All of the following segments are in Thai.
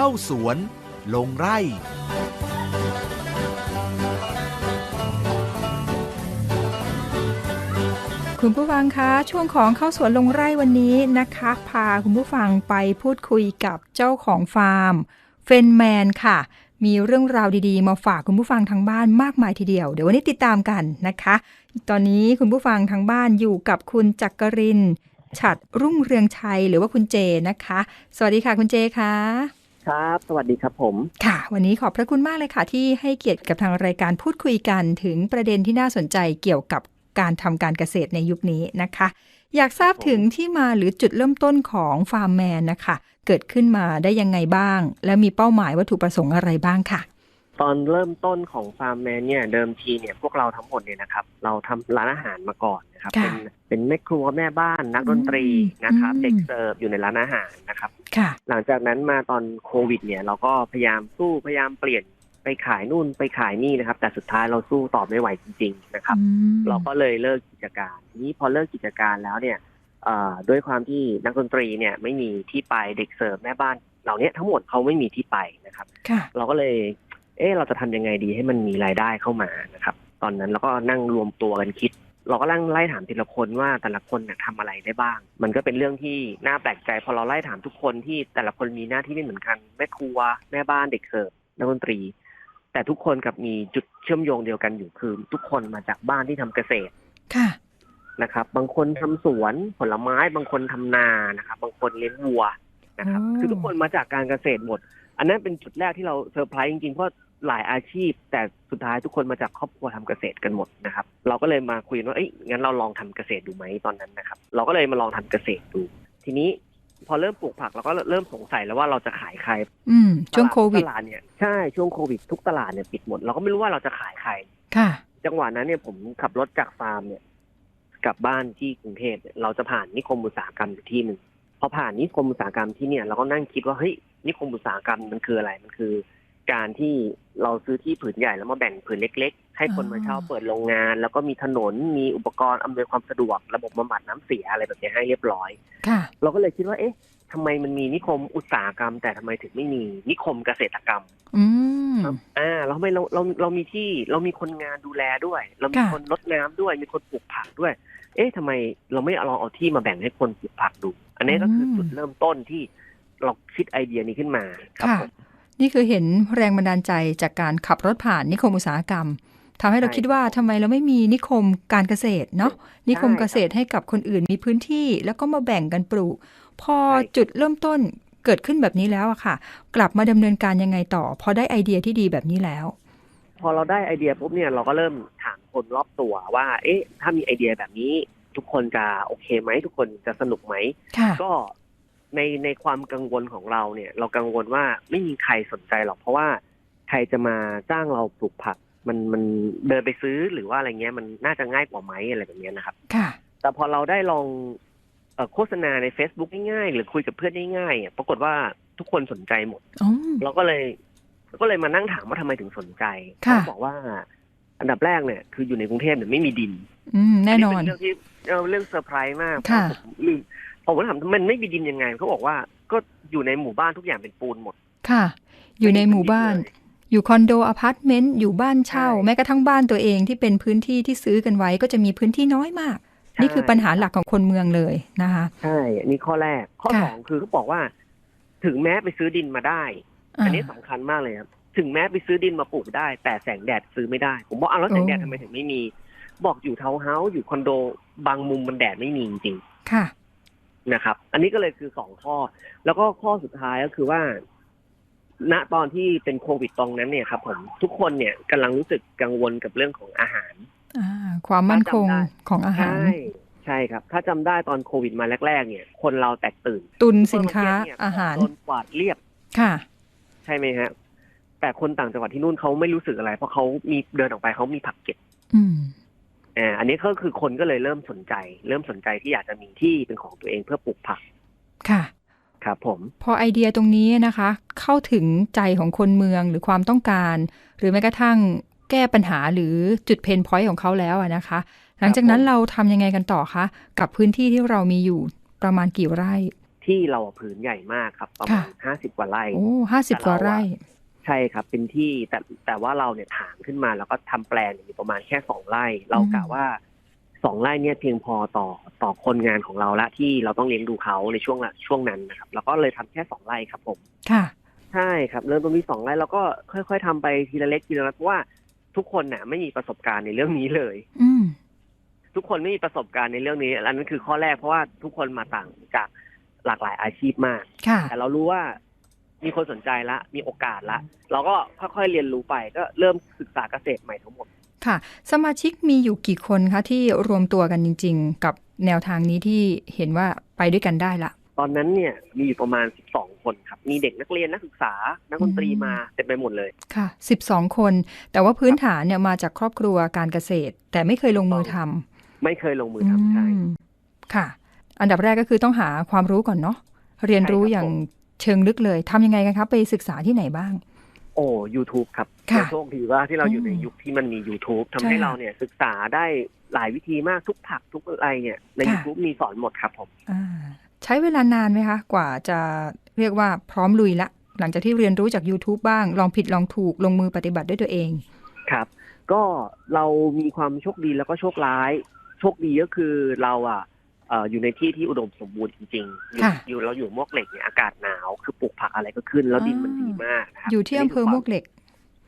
เข้าสวน ลงไร่คุณผู้ฟังคะ ช่วงของเข้าสวนลงไร่วันนี้นะคะ พาคุณผู้ฟังไปพูดคุยกับเจ้าของฟาร์มเฟนแมนค่ะ มีเรื่องราวดีๆ มาฝากคุณผู้ฟังทางบ้านมากมายทีเดียว เดี๋ยววันนี้ติดตามกันนะคะ ตอนนี้คุณผู้ฟังทางบ้านอยู่กับคุณจักรินฉัดรุ่งเรืองชัยหรือว่าคุณเจนะคะ สวัสดีค่ะคุณเจคะ ครับ สวัสดีครับผม ค่ะ วันนี้ขอบพระคุณมากเลยค่ะ ที่ให้เกียรติกับทางรายการพูดคุยกันถึงประเด็นที่น่าสนใจเกี่ยวกับการทำการเกษตรในยุคนี้นะคะ อยากทราบถึงที่มาหรือจุดเริ่มต้นของฟาร์มแมนนะคะ เกิดขึ้นมาได้ยังไงบ้าง และมีเป้าหมายวัตถุประสงค์อะไรบ้างค่ะ ตอนเริ่มต้นของฟาร์มแมนเนี่ยเดิมทีเนี่ยพวกเราทั้งหมดเนี่ยนะครับ เราทำร้านอาหารมาก่อนนะครับค่ะเป็นเป็นแม่ครัวแม่บ้านนักดนตรีนะครับอืมเด็กเสิร์ฟอยู่ในร้านอาหารนะครับค่ะหลังจากนั้นมาตอนโควิด เนี่ยเราก็พยายามสู้พยายามเปลี่ยนไปขายนู่นไปขายนี่นะครับ แต่สุดท้ายเราสู้ต่อไม่ไหวจริง ๆ นะครับอืมเราก็เลยเลิกกิจการทีนี้พอเลิกกิจการแล้วเนี่ยเอ่อด้วยความที่นักดนตรีเนี่ยไม่มีที่ไปเด็กเสิร์ฟแม่บ้านเหล่านี้ทั้งหมดเขาไม่มีที่ไปนะครับค่ะเราก็เลย เอ๊ะเราจะทำยังไงดีให้มันมีรายได้เข้ามานะครับ ตอนนั้นเราก็นั่งรวมตัวกันคิด เราก็นั่งไล่ถามทีละคนว่าแต่ละคนเนี่ยทำอะไรได้บ้าง มันก็เป็นเรื่องที่น่าแปลกใจพอเราไล่ถามทุกคนที่แต่ละคนมีหน้าที่ไม่เหมือนกันแม่ครัวแม่บ้านเด็กเสิร์ฟนักดนตรี แต่ทุกคนกับมีจุดเชื่อมโยงเดียวกันอยู่คือ ทุกคนมาจากบ้านที่ทำเกษตรค่ะนะครับ บางคนทำสวนผลไม้บางคนทำนานะครับ บางคนเลี้ยงวัวนะครับอ๋อคือทุกคนมาจากการเกษตรหมดอันนั้นเป็นจุดแรกที่เราเซอร์ไพรส์จริงๆ เพราะ หลายอาชีพ แต่สุดท้ายทุกคนมาจากครอบครัวทำเกษตรกันหมดนะครับ เราก็เลยมาคุยกันว่าเอ้ยงั้นเราลองทำเกษตรดูไหมตอนนั้นนะครับ เราก็เลยมาลองทำเกษตรดู ทีนี้พอเริ่มปลูกผักเราก็เริ่มสงสัยแล้วว่าเราจะขายใคร อืม ช่วงโควิดตลาดเนี่ยใช่ช่วงโควิดทุกตลาดเนี่ยปิดหมด เราก็ไม่รู้ว่าเราจะขายใคร ค่ะ จังหวะนั้นเนี่ยผมขับรถจากฟาร์มเนี่ย กลับบ้านที่กรุงเทพเนี่ยเราจะผ่านนิคมอุตสาหกรรมอยู่ที่หนึ่งพอผ่านนิคมอุตสาหกรรมที่เนี่ยเราก็นั่งคิดว่าเฮ้ยนิคมอุตสาหกรรมมันคืออะไรมันคือ การที่เราซื้อที่ผืนใหญ่แล้วมาแบ่งผืนเล็ก ๆ ให้คนมาเช่าเปิดโรงงาน แล้วก็มีถนนมีอุปกรณ์อำนวยความสะดวก ระบบบำบัดน้ำเสียอะไรแบบนี้ให้เรียบร้อยค่ะเราก็เลยคิดว่าเอ๊ะทำไมมันมีนิคมอุตสาหกรรม แต่ทำไมถึงไม่มีนิคมเกษตรกรรมอืมอ่าเราไม่เราเราเรามีที่เรามีคนงานดูแลด้วย เรามีค่ะคนรดน้ำด้วย มีคนปลูกผักด้วย เอ๊ะทำไมเราไม่เอาลองเอาที่มาแบ่งให้คนปลูกผักดู อันนี้ก็คือจุดเริ่มต้นที่เราคิดไอเดียนี้ขึ้นมาครับค่ะผม นี่คือเห็นแรงบันดาลใจจากการขับรถผ่านนิคมอุตสาหกรรมทำให้เราใช่คิดว่าทำไมเราไม่มีนิคมการเกษตรเนาะนิคมเกษตรให้กับคนอื่นมีพื้นที่แล้วก็มาแบ่งกันปลูก พอใช่จุดเริ่มต้นเกิดขึ้นแบบนี้แล้วอะค่ะ กลับมาดำเนินการยังไงต่อ พอได้ไอเดียที่ดีแบบนี้แล้ว พอเราได้ไอเดียปุ๊บเนี่ยเราก็เริ่มถามคนรอบตัวว่า เอ๊ะ ถ้ามีไอเดียแบบนี้ ทุกคนจะโอเคไหมทุกคนจะสนุกไหมค่ะก็ ในในความกังวลของเราเนี่ย เรากังวลว่าไม่มีใครสนใจหรอกเพราะว่าใครจะมาจ้างเราปลูกผัก มันมันเดินไปซื้อหรือว่าอะไรเงี้ยมันน่าจะง่ายกว่าไหมอะไรแบบเนี้ยนะครับ ค่ะ แต่พอเราได้ลองเอ่อโฆษณาใน Facebook ง่ายๆหรือคุยกับเพื่อนง่ายๆอะปรากฏว่าทุกคนสนใจหมดอ๋อเราก็เลยก็เลยมานั่งถามว่าทำไมถึงสนใจค่ะเขาบอกว่า อันดับแรกเนี่ย คืออยู่ในกรุงเทพเนี่ยไม่มีดินอืมแน่นอนเป็นเรื่องที่เออเรื่องเซอร์ไพรส์มากค่ะเพราผมลืม ผมก็ถามมันไม่มีดินยังไงเขาบอกว่า ก็อยู่ในหมู่บ้านทุกอย่างเป็นปูนหมด ค่ะ อยู่ในหมู่บ้านไม่มีดิเลยอยู่คอนโดอพาร์ตเมนต์อยู่บ้านเช่าใช่แม้กระทั่งบ้านตัวเองที่เป็นพื้นที่ที่ซื้อกันไว้ก็จะมีพื้นที่น้อยมากใช่นี่คือปัญหาหลักของคนเมืองเลยนะคะใช่อันนี้ข้อแรกข้อค่ะสองคือเขาบอกว่า ถึงแม้ไปซื้อดินมาได้ อันนี้สำคัญมากเลยครับถึงแม้ไปซื้อดินมาปลูกได้ แต่แสงแดดซื้อไม่ได้ ผมบอกอ้าวแล้วแสงแดดทำไมถึงไม่มี บอกอยู่เทาวน์เฮาส์อยู่คอนโดบางมุมมันแดดไม่มีจริงค่ะๆ นะครับ อันนี้ก็เลยคือสองข้อ แล้วก็ข้อสุดท้ายก็คือว่า ณตอนที่เป็นโควิดตรงนั้นเนี่ยครับ ผมทุกคนเนี่ยกำลังรู้สึกกังวลกับเรื่องของอาหารอ่าความมั่นคงจำได้ของอาหารใช่ใช่ครับ ถ้าจำได้ตอนโควิดมาแรก ๆ เนี่ย คนเราแตกตื่น ตุนสินค้าซูเปร์มร์เก็ตเนี่ยอาหารโดนกวาดเรียบค่ะ ใช่ไหมฮะแต่คนต่างจังหวัดที่นู่นเขาไม่รู้สึกอะไร เพราะเขามีเดินออกไปเขามีผักเก็บ อืมอ่าอันนี้ก็คือคนก็เลยเริ่มสนใจ เริ่มสนใจที่อยากจะมีที่เป็นของตัวเองเพื่อปลูกผัก ค่ะ ครับผม พอไอเดียตรงนี้นะคะ เข้าถึงใจของคนเมืองหรือความต้องการ หรือแม้กระทั่งแก้ปัญหาหรือจุดเพนพอยต์ของเขาแล้วอะนะคะ หลังจากนั้นเราทำยังไงกันต่อคะ กับพื้นที่ที่เรามีอยู่ประมาณกี่ไร่ทที่เราผืนใหญ่มากครับ ประมาณห้าสิบกว่าไร่โอ้ห้าสิบกว่าไร่ ใช่ครับเป็นที่แต่แต่ว่าเราเนี่ยถางขึ้นมาแล้วก็ทำแปลงเนี่ยอยู่ประมาณแค่สองไร่ เรากะว่าสองไร่เนี่ยเพียงพอต่อต่อคนงานของเราละที่เราต้องเลี้ยงดูเขาในช่วงละช่วงนั้นนะครับเราก็เลยทำแค่สองไร่ครับผมค่ะใช่ครับเริ่มต้นที่สองไร่แล้วก็ค่อยๆทำไปทีละเล็กทีละน้อยเพราะว่าทุกคนน่ะ ไม่มีประสบการณ์ในเรื่องนี้เลย อืมทุกคนไม่มีประสบการณ์ในเรื่องนี้อันนั้นคือข้อแรกเพราะว่าทุกคนมาต่างจากหลากหลายอาชีพมากค่ะแต่เรารู้ว่า มีคนสนใจละ มีโอกาสละ เราก็ค่อยๆเรียนรู้ไปก็เริ่มศึกษาเกษตรใหม่ทั้งหมด ค่ะ สมาชิกมีอยู่กี่คนคะที่รวมตัวกันจริง ๆ กับแนวทางนี้ที่เห็นว่าไปด้วยกันได้ละตอนนั้นเนี่ยมีอยู่ประมาณ 12 คนครับ มีเด็กนักเรียนนักศึกษา นักดนตรีอืมมาเต็มไปหมดเลย ค่ะสิบสองคน แต่ว่าพื้นฐานเนี่ยมาจากครอบครัวการเกษตร แต่ไม่เคยลงมือทำไม่เคยลงมือทำใช่อืมค่ะ อันดับแรกก็คือต้องหาความรู้ก่อนเนาะ เรียนรู้ใช่ครับอย่าง เชิงลึกเลยทำยังไงกันครับไปศึกษาที่ไหนบ้าง โอ้ YouTube ครับค่ะเราโชคดีว่าที่เราอยู่ในอืมยุคที่มันมี YouTube ทำใช่ให้ค่ะเราเนี่ยศึกษาได้หลายวิธีมากทุกผักทุกอะไรเนี่ยในค่ะ YouTube มีสอนหมดครับผมอ่าใช้เวลานานไหมคะ กว่าจะเรียกว่าพร้อมลุยละ หลังจากที่เรียนรู้จาก YouTube บ้าง ลองผิดลองถูกลงมือปฏิบัติด้วยตัวเองครับ ก็เรามีความโชคดีแล้วก็โชคร้าย โชคดีก็คือเราอะเอ่ออยู่ในที่ที่อุดมสมบูรณ์จริงๆอยู่ค่ะอยู่เราอยู่มวกเหล็กเนี่ยอากาศหนาวคือปลูกผักอะไรก็ขึ้น แล้วดินมันอ่าดีมากนะครับอยู่ที่อำเภอมวกเหล็ก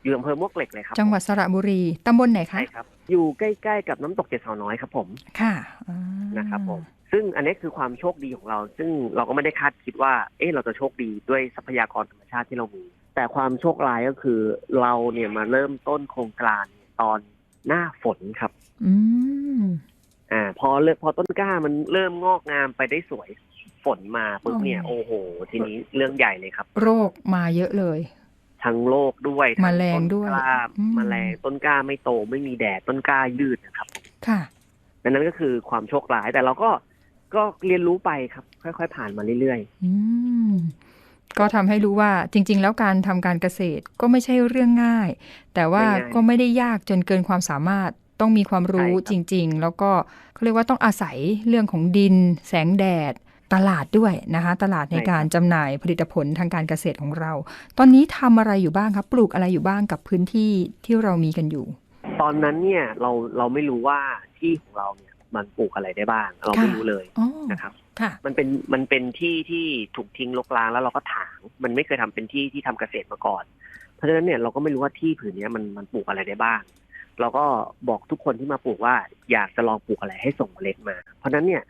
อยู่อำเภอมวกเหล็กเลยครับ จังหวัดสระบุรีตำบลไหนคะใช่ครับ อยู่ใกล้ๆกับน้ำตกเจ็ดสาวน้อยครับผม ค่ะอ่านะครับผม ซึ่งอันนี้คือความโชคดีของเรา ซึ่งเราก็ไม่ได้คาดคิดว่า เอ๊ะเราจะโชคดีด้วยทรัพยากรธรรมชาติที่เรามี แต่ความโชคร้ายก็คือ เราเนี่ยมาเริ่มต้นโครงการตอนหน้าฝนครับ อืม อ่า พอเริ่มพอต้นกล้ามันเริ่มงอกงามไปได้สวยฝนมาปุ๊บเนี่ยอ๋อโอ้โห ทีนี้เรื่องใหญ่เลยครับ โรคมาเยอะเลย ทั้งโรคด้วยทั้แมลงด้วยต้นกล้าอืมแมลงต้นกล้าไม่โตไม่มีแดดต้นกล้ายืดนะครับ ค่ะดังนั้นก็คือความโชคร้ายแต่เราก็ก็เรียนรู้ไปครับ ค่อย ๆ ผ่านมาเรื่อยอืมก็ทำให้รู้ว่าจริง ๆ แล้วการทำการเกษตรก็ไม่ใช่เรื่องง่าย แต่ว่าก็ไม่ได้ยากจนเกินความสามารถ ต้องมีความรู้จริง ๆ แล้วก็เขาเรียกว่าต้องอาศัยเรื่องของดิน แสงแดด ตลาดด้วยนะคะ ตลาดในการจำหน่ายผลิตผลทางการเกษตรของเรา ตอนนี้ทำอะไรอยู่บ้างครับ ปลูกอะไรอยู่บ้างกับพื้นที่ที่เรามีกันอยู่ๆตอนนั้นเนี่ยเราเราไม่รู้ว่าที่ของเราเนี่ยมันปลูกอะไรได้บ้าง เราไม่ค่ะรู้เลยอ๋อนะครับค่ะมันเป็นมันเป็นที่ที่ถูกทิ้งรกร้างแล้วเราก็ถาง มันไม่เคยทำเป็นที่ที่ทำเกษตรมาก่อน เพราะฉะนั้นเนี่ยเราก็ไม่รู้ว่าที่ผืนเนี้ยมันมันปลูกอะไรได้บ้าง เราก็บอกทุกคนที่มาปลูกว่าอยากจะลองปลูกอะไรให้ส่งเมล็ดมา เพราะฉะนั้นเนี่ย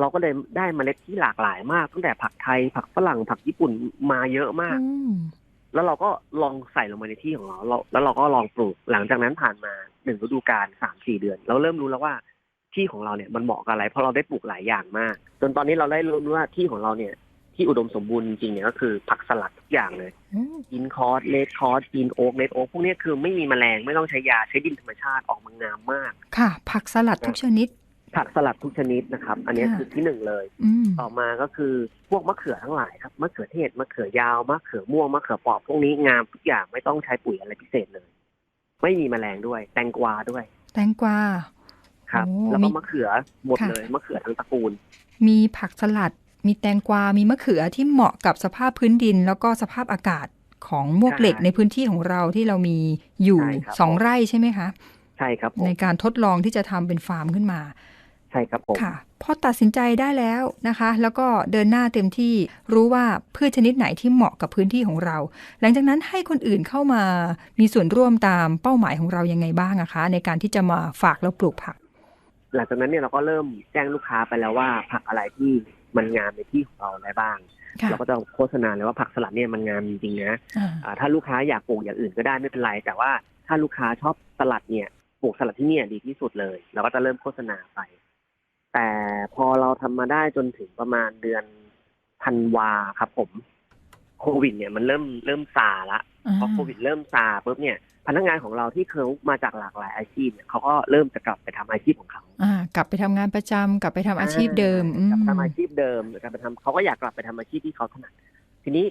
เราก็เลยได้เมล็ดที่หลากหลายมากตั้งแต่ผักไทย ผักฝรั่งผักญี่ปุ่นมาเยอะมากอืมแล้วเราก็ลองใส่ลงมาในที่ของเราเรา แล้วเราก็ลองปลูกหลังจากนั้นผ่านมาหนึ่งฤดูกาลสามสี่เดือน เราเริ่มรู้แล้วว่าที่ของเราเนี่ยมันเหมาะกับอะไร เพราะเราได้ปลูกหลายอย่างมาก จนตอนนี้เราได้รู้ว่าที่ของเราเนี่ย ที่อุดมสมบูรณ์จริงๆเนี่ยก็คือผักสลัดทุกอย่างเลยอืมกินคอร์สเลดคอร์สกินโอ๊กเลดโอ๊กพวกเนี้ยคือไม่มีแมลงไม่ต้องใช้ยาใช้ดินธรรมชาติออกมางามมาก ค่ะ ผักสลัดทุกชนิด ผักสลัดทุกชนิดนะครับ อันเนี้ยค่ะคือที่หนึ่งเลยอืมต่อมาก็คือพวกมะเขือทั้งหลายครับมะเขือเทศมะเขือยาวมะเขือม่วงมะเขือเปอบพวกนี้งามทุกอย่างไม่ต้องใช้ปุ๋ยอะไรพิเศษเลย ไม่มีแมลงด้วย แตงกวาด้วย แตงกวาครับโอ้แล้วมีก็มะเขือหมดค่ะเลยมะเขือทั้งตระกูล มีผักสลัด มีแตงกวา มีมะเขือที่เหมาะกับสภาพพื้นดิน แล้วก็สภาพอากาศของมวกเหล็กใช่ในพื้นที่ของเราที่เรามีอยู่ใช่ครับสองไร่ใช่ไหมคะใช่ครับผมในการทดลองที่จะทำเป็นฟาร์มขึ้นมา ใช่ครับผมค่ะพอตัดสินใจได้แล้วนะคะ แล้วก็เดินหน้าเต็มที่รู้ว่าพืชชนิดไหนที่เหมาะกับพื้นที่ของเรา หลังจากนั้นให้คนอื่นเข้ามามีส่วนร่วมตามเป้าหมายของเรายังไงบ้างอะคะ ในการที่จะมาฝากเราปลูกผัก หลังจากนั้นเนี่ยเราก็เริ่มแจ้งลูกค้าไปแล้วว่าผักอะไรที่ มันงามในที่ของเราได้บ้างค่ะเราก็จะโฆษณาเลยว่าผักสลัดเนี่ยมันงามจริงๆนะอ่าอ่าถ้าลูกค้าอยากปลูกอย่างอื่นก็ได้ไม่เป็นไร แต่ว่าถ้าลูกค้าชอบสลัดเนี่ยปลูกสลัดที่เนี่ยดีที่สุดเลย เราก็จะเริ่มโฆษณาไป แต่พอเราทำมาได้จนถึงประมาณเดือนธันวาครับผม โควิดเนี่ยมันเริ่มเริ่มซาละพอโควิดเริ่มซาปุ๊บเนี่ย พนักงานของเราที่เคยมาจากหลากหลายอาชีพเนี่ยเขาก็เริ่มจะกลับไปทำอาชีพของเขาอ่ากลับไปทำงานประจำกลับไปทำอาชีพเดิมอืมกลับไปทำอาชีพเดิมกลับไปทำเขาก็อยากกลับไปทำอาชีพที่เขาถนัดทีนี้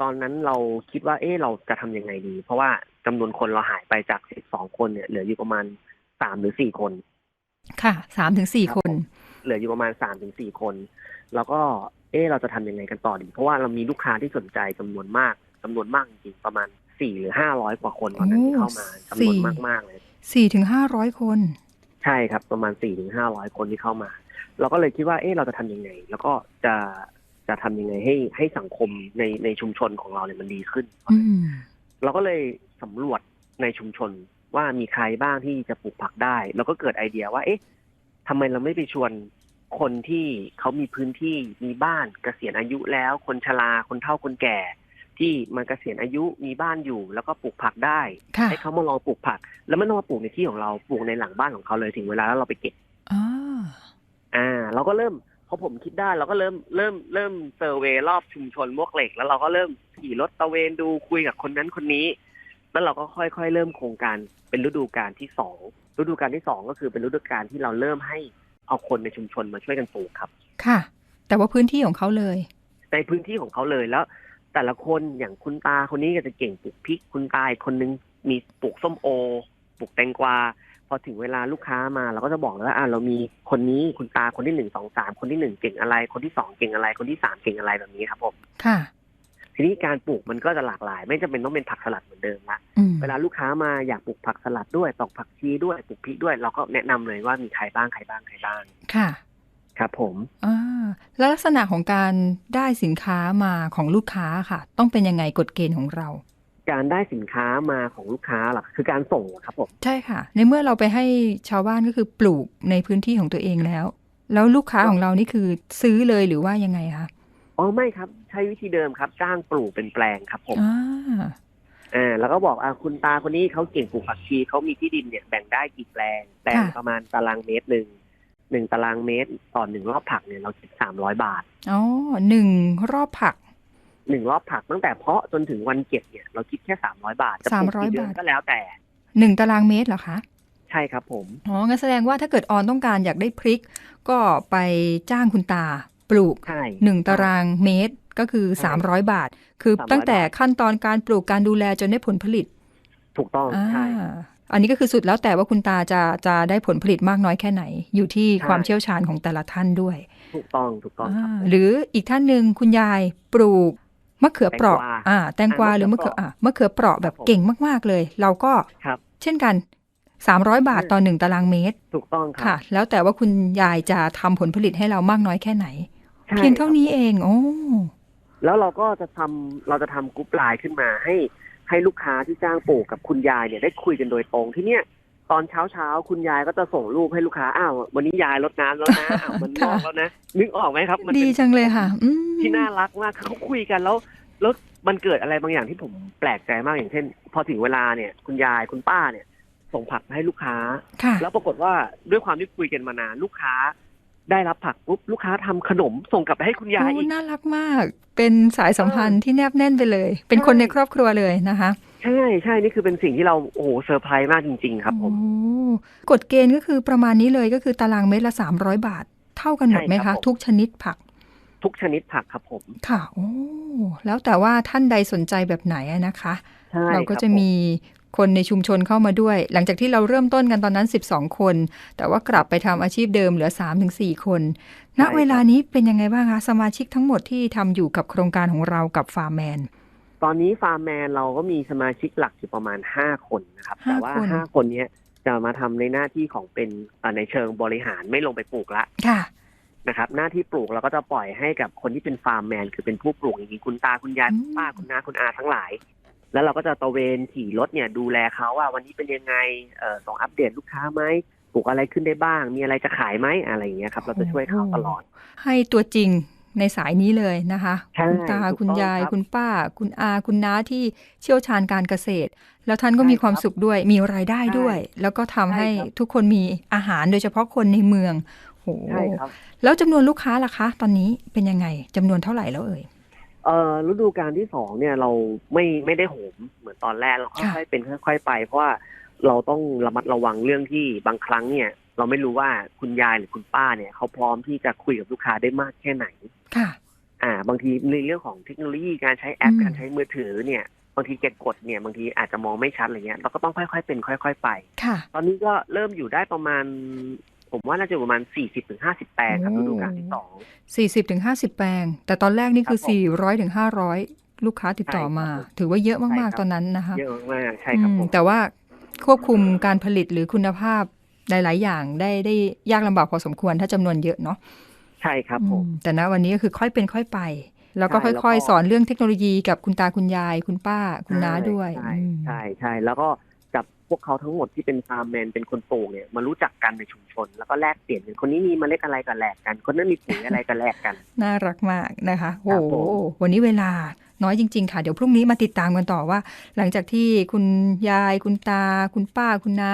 ตอนนั้นเราคิดว่า เอ๊ะเราจะทำยังไงดี เพราะว่าจำนวนคนเราหายไปจากสิบสองคนเนี่ยเหลืออยู่ประมาณสามหรือสี่คน ค่ะสามถึงสี่ครับคนผเหลืออยู่ประมาณสามถึงสี่คน แล้วก็ เออเราจะทำยังไงกันต่อดี เพราะว่าเรามีลูกค้าที่สนใจจำนวนมากจำนวนมากจริงๆประมาณสี่หรือห้าร้อยกว่าคนตอนนั้นที่เข้ามาจำนวนมากๆเลยสี่ถึงห้าร้อยคน ใช่ครับ ประมาณสี่ถึงห้าร้อยคนที่เข้ามา เราก็เลยคิดว่าเออเราจะทำยังไง แล้วก็จะจะทำยังไงให้ให้สังคมในในชุมชนของเราเนี่ยมันดีขึ้นอืมเราก็เลยสำรวจในชุมชนว่ามีใครบ้างที่จะปลูกผักได้ แล้วก็เกิดไอเดียว่า เอ๊ะทำไมเราไม่ไปชวน คนที่เขามีพื้นที่มีบ้านเกษียณอายุแล้ว คนชราคนเฒ่าคนแก่ ที่มาเกษียณอายุมีบ้านอยู่ แล้วก็ปลูกผักได้ค่ะให้เขามาลองปลูกผัก แล้วไม่ต้องมาปลูกในที่ของเราปลูกในหลังบ้านของเขาเลยถึงเวลาแล้วเราไปเก็บอ่าอ่าเราก็เริ่มพอผมคิดได้เราก็เริ่มเริ่มเริ่มเซอร์เวยรอบชุมชนมวกเหล็ก แล้วเราก็เริ่มขี่รถตระเวนดูคุยกับคนนั้นคนนี้ แล้วเราก็ค่อยๆเริ่มโครงการเป็นฤดูกาลที่สองฤดูกาลที่สองก็คือเป็นฤดูกาลที่เราเริ่มให้ เอาคนในชุมชนมาช่วยกันปลูกครับ ค่ะ แต่ว่าพื้นที่ของเขาเลย ในพื้นที่ของเขาเลยแล้ว แต่ละคนอย่างคุณตาคนนี้ก็จะเก่งปลูกพริก คุณตาอีกคนนึงมีปลูกส้มโอปลูกแตงกวาพอถึงเวลาลูกค้ามาเราก็จะบอกเลยว่าอ่าเรามีคนนี้คุณตาคนที่หนึ่งสองสามคนที่หนึ่งเก่งอะไร คนที่สองเก่งอะไร คนที่สามเก่งอะไรแบบนี้ครับผมค่ะ ทีนี้การปลูกมันก็จะหลากหลาย ไม่จำเป็นต้องเป็นผักสลัดเหมือนเดิมละอืมเวลาลูกค้ามาอยากปลูกผักสลัดด้วยตอกผักชีด้วยปลูกพริกด้วย เราก็แนะนำเลยว่ามีใครบ้างใครบ้างใครบ้างค่ะ ครับผมอ่าแล้วลักษณะของการได้สินค้ามาของลูกค้าค่ะ ต้องเป็นยังไงกฎเกณฑ์ของเรา การได้สินค้ามาของลูกค้าหลักคือการส่งครับผมใช่ค่ะ ในเมื่อเราไปให้ชาวบ้านก็คือปลูกในพื้นที่ของตัวเองแล้ว แล้วลูกค้าของเรานี่คือซื้อเลยหรือว่ายังไงคะ อ๋อไม่ครับ ใช้วิธีเดิมครับ จ้างปลูกเป็นแปลงครับผมอ่าอ่าแล้วก็บอกอ่าคุณตาคนนี้เขาเก่งปลูกผักชีเขามีที่ดินเนี่ยแบ่งได้กี่แปลงแปลงประมาณตารางเมตรหนึ่งหนึ่งตารางเมตรต่อหนึ่งรอบผักเนี่ยเราคิดสามร้อยบาทอ๋อหนึ่งรอบผักหนึ่งรอบผักตั้งแต่เพาะจนถึงวันเก็บเนี่ยเราคิดแค่สามร้อยบาทจะปลูกกี่เดือน300บาทก็แล้วแต่หนึ่งตารางเมตรเหรอคะใช่ครับผม อ๋องั้นแสดงว่าถ้าเกิดออนต้องการอยากได้พริก ก็ไปจ้างคุณตา ปลูกใช่หนึ่งตารางเมตรก็คือใช่300 บาท คือ300ตั้งแต่ขั้นตอนการปลูกการดูแลจนได้ผลผลิต ถูกต้องอ่าใช่อันนี้ก็คือสุดแล้วแต่ว่าคุณตาจะจะได้ผลผลิตมากน้อยแค่ไหน อยู่ที่ใช่ความเชี่ยวชาญของแต่ละท่านด้วย ถูกต้องถูกต้องครับอ่าหรืออีกท่านหนึ่งคุณยายปลูกมะเขือเปราะแตงกวาอ่า แตงกวาอ่าหรือมะมะเขืเขือออ่ามะเขือเปราะแบบครับผมเก่งมาก ๆเลย เราก็ครับเช่นกัน300บาทต่อหนึ่งตารางเมตร ถูกต้องครัค่ะ แล้วแต่ว่าคุณยายจะทำผลผลิตให้เรามากน้อยแค่ไหนใช่ เพียงเท่านี้เองโอ้แล้วเราก็จะทำเราจะทำกรุ๊ปไลน์ขึ้นมาให้ ให้ลูกค้าที่จ้างปลูกกับคุณยายเนี่ยได้คุยกันโดยตรงที่เนี่ยตอนเช้าเช้าๆคุณยายก็จะส่งรูปให้ลูกค้าอ้าววันนี้ยายรดน้ำแล้วนะอ้าวมันงอกแล้วนะนึกออกไหมครับ มันดีเป็นจังเลยค่ะอืมที่น่ารักมากเขาคุยกันแล้วแล้วมันเกิดอะไรบางอย่างที่ผมแปลกใจมากอย่างเช่น พอถึงเวลาเนี่ย คุณยายคุณป้าเนี่ย ส่งผักมาให้ลูกค้าค่ะแล้วปรากฏว่าด้วยความที่คุยกันมานานลูกค้า ได้รับผักปุ๊บลูกค้าทำขนมส่งกลับไปให้คุณยายโอ้อีกน่ารักมาก เป็นสายสัมพันธ์ที่แนบแน่นไปเลย เป็นคนใช่ในครอบครัวเลยนะคะใช่ใช่นี่คือเป็นสิ่งที่เราโอ้โหเซอร์ไพรส์มากจริง ๆ ครับผมโอ้กฎเกณฑ์ก็คือประมาณนี้เลยก็คือตารางเมตรละ300บาท เท่ากันหมดไหมใช่ครัคะบผมทุกชนิดผัก ทุกชนิดผักครับผม ค่ะโอ้แล้วแต่ว่าท่านใดสนใจแบบไหนอะนะคะใช่เราก็คบจะมี คนในชุมชนเข้ามาด้วย หลังจากที่เราเริ่มต้นกันตอนนั้น 12 คน แต่ว่ากลับไปทำอาชีพเดิมเหลือ 3-4 คน ณเวลานี้เป็นยังไงบ้างคะสมาชิกทั้งหมดที่ทำอยู่กับโครงการของเรากับฟาร์มแมนตอนนี้ฟาร์มแมนเราก็มีสมาชิกหลักอยู่ประมาณห้าคนนะครับห้าแต่ว่าคนห้าคนเนี้ยจะมาทำในหน้าที่ของเป็นอ่าในเชิงบริหารไม่ลงไปปลูกละค่ะนะครับหน้าที่ปลูกเราก็จะปล่อยให้กับคนที่เป็นฟาร์มแมน คือเป็นผู้ปลูกอย่างนี้คุณตาคุณยายอืมคุณป้าคุณน้าคุณอาทั้งหลาย แล้วเราก็จะตระเวนขี่รถเนี่ยดูแลเขาว่าวันนี้เป็นยังไงเอ่อส่งอัปเดตลูกค้าไหมปลูกอะไรขึ้นได้บ้าง มีอะไรจะขายไหมอะไรอย่างเงี้ยครับ เราจะช่วยเขาตลอด ให้ตัวจริงในสายนี้เลยนะคะใช่คุณตาถูกต้องคุณยายครับคุณป้า คุณอาคุณน้าที่เชี่ยวชาญการเกษตร แล้วท่านก็ใช่มีความครับสุขด้วย มีรายได้ใช่ด้วย แล้วก็ทำใช่ให้ครับทุกคนมีอาหารโดยเฉพาะคนในเมืองโหใช่ครับแล้วจำนวนลูกค้าล่ะคะ ตอนนี้เป็นยังไงจำนวนเท่าไหร่แล้วเอ่ย เอ่อฤดูกาลที่สองเนี่ยเราไม่ไม่ได้โหมเหมือนตอนแรกเราค่ะค่อยๆเป็นค่อยๆไป เพราะว่าเราต้องระมัดระวังเรื่องที่บางครั้งเนี่ย เราไม่รู้ว่าคุณยายหรือคุณป้าเนี่ยเขาพร้อมที่จะคุยกับลูกค้าได้มากแค่ไหนค่ะ อ่า บางทีในเรื่องของเทคโนโลยีการใช้แอปอืมการใช้มือถือเนี่ยบางทีแกกดเนี่ยบางทีอาจจะมองไม่ชัดอะไรเงี้ยเราก็ต้องค่อยๆเป็นค่อย ๆ ไปค่ะตอนนี้ก็เริ่มอยู่ได้ประมาณโอ ผมว่าน่าจะประมาณ 40-50 แปลงครับโอ้ฤดูกาลที่สอง40ถึง50 แปลง แต่ตอนแรกนี่คือครับผม400ถึง500 ลูกค้าติดต่อมาใช่ครับผมถือว่าเยอะใช่มากครับๆตอนนั้นนะคะเยอะมากใช่ครับอืผมมแต่ว่าควบคุมการผลิตหรือคุณภาพหลาย ๆ อย่างได้ได้ยากลำบากพอสมควรถ้าจำนวนเยอะเนาะใช่ครับผมอืมแต่ณวันนี้ก็คือค่อยเป็นค่อยไปแล้วก็ใช่แล้วก็ค่อย ๆ สอนเรื่องเทคโนโลยีกับคุณตาคุณยาย คุณป้าคุณน้าด้วย ใช่อืมใช่ใช่แล้วก็จับ พวกเขาทั้งหมดที่เป็นฟาร์มแมนเป็นคนปลูกเนี่ยมารู้จักกันในชุมชน แล้วก็แลกเปลี่ยนกันคนนี้มีเมล็ดอะไรก็แลกกัน คนนั้นมีปุ๋ยอะไรก็แลกกัน น่ารักมากนะคะครัโอ้บโหผมวันนี้เวลาน้อยจริง ๆ ค่ะ เดี๋ยวพรุ่งนี้มาติดตามกันต่อว่า หลังจากที่คุณยายคุณตา คุณป้าคุณน้า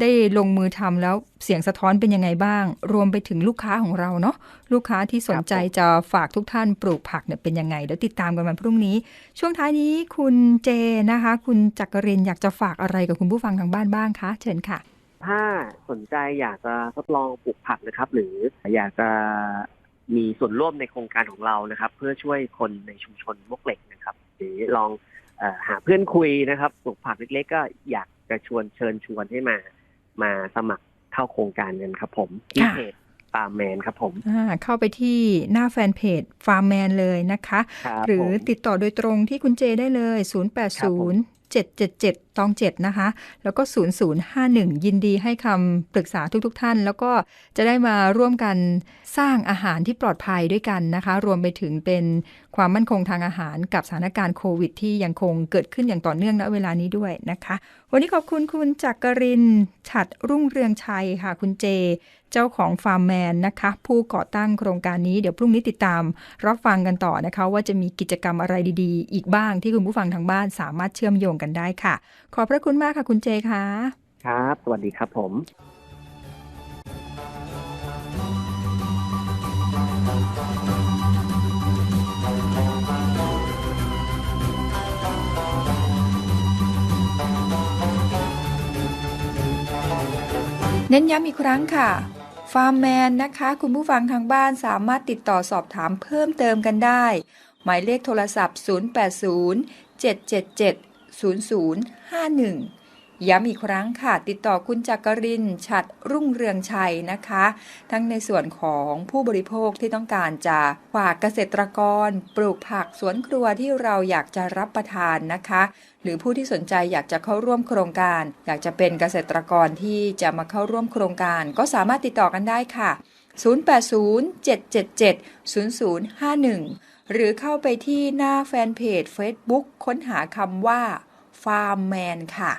ได้ลงมือทำแล้วเสียงสะท้อนเป็นยังไงบ้าง รวมไปถึงลูกค้าของเราเนาะลูกค้าที่สนใจจะฝากทุกท่านปลูกผักเนี่ยเป็นยังไงเดี๋ยวติดตามกันวันพรุ่งนี้ ช่วงท้ายนี้คุณเจนะคะ คุณจักรินอยากจะฝากอะไรกับคุณผู้ฟังทางบ้านบ้างคะเชิญค่ะถ้าสนใจอยากจะทดลองปลูกผักนะครับ หรืออยากจะ มีส่วนร่วมในโครงการของเรานะครับ เพื่อช่วยคนในชุมชนมวกเหล็กนะครับ หรือลองอหาเพื่อนคุยนะครับปลูกผักเล็กๆ ก็อยากจะชวนเชิญชวนให้มา มาสมัครเข้าโครงการกันครับผมที่เพจ ปาแมนครับผมอ่าเข้าไปที่หน้าแฟนเพจฟาร์มแมนเลยนะคะครับหรือผมติดต่อโดยตรงที่คุณเจได้เลย 080 777ตอง7นะคะ แล้วก็ 0051 ยินดีให้คำปรึกษาทุกๆทท่าน แล้วก็จะได้มาร่วมกันสร้างอาหารที่ปลอดภัยด้วยกันนะคะ รวมไปถึงเป็นความมั่นคงทางอาหารกับสถานการณ์โควิด ที่ยังคงเกิดขึ้นอย่างต่อเนื่องณเวลานี้ด้วยนะคะ วันนี้ขอบคุณคุณจักรินฉัดรุ่งเรืองชัยค่ะ คุณเจ เจ้าของฟาร์มแมนนะคะ ผู้ก่อตั้งโครงการนี้เดี๋ยวพรุ่งนี้ติดตามรับฟังกันต่อนะคะ ว่าจะมีกิจกรรมอะไรดีๆ อีกบ้างที่คุณผู้ฟังทางบ้านสามารถเชื่อมโยงกันได้ค่ะ ขอบพระคุณมากค่ะคุณเจค่ะครับ สวัสดีครับผมเน้นย้ำอีกครั้งค่ะ ฟาร์มแมนนะคะ คุณผู้ฟังทางบ้านสามารถติดต่อสอบถามเพิ่มเติมกันได้ หมายเลขโทรศัพท์ 080 777 0051 ย้ำอีกครั้งค่ะ ติดต่อคุณจักรินฉัดรุ่งเรืองชัยนะคะ ทั้งในส่วนของผู้บริโภคที่ต้องการจะฝากเกษตรกร ปลูกผักสวนครัวที่เราอยากจะรับประทานนะคะ หรือผู้ที่สนใจอยากจะเข้าร่วมโครงการ อยากจะเป็นเกษตรกรที่จะมาเข้าร่วมโครงการ ก็สามารถติดต่อกันได้ค่ะ 080-777-0051 หรือเข้าไปที่หน้าแฟนเพจ Facebook ค้นหาคำว่า Farm Man ค่ะ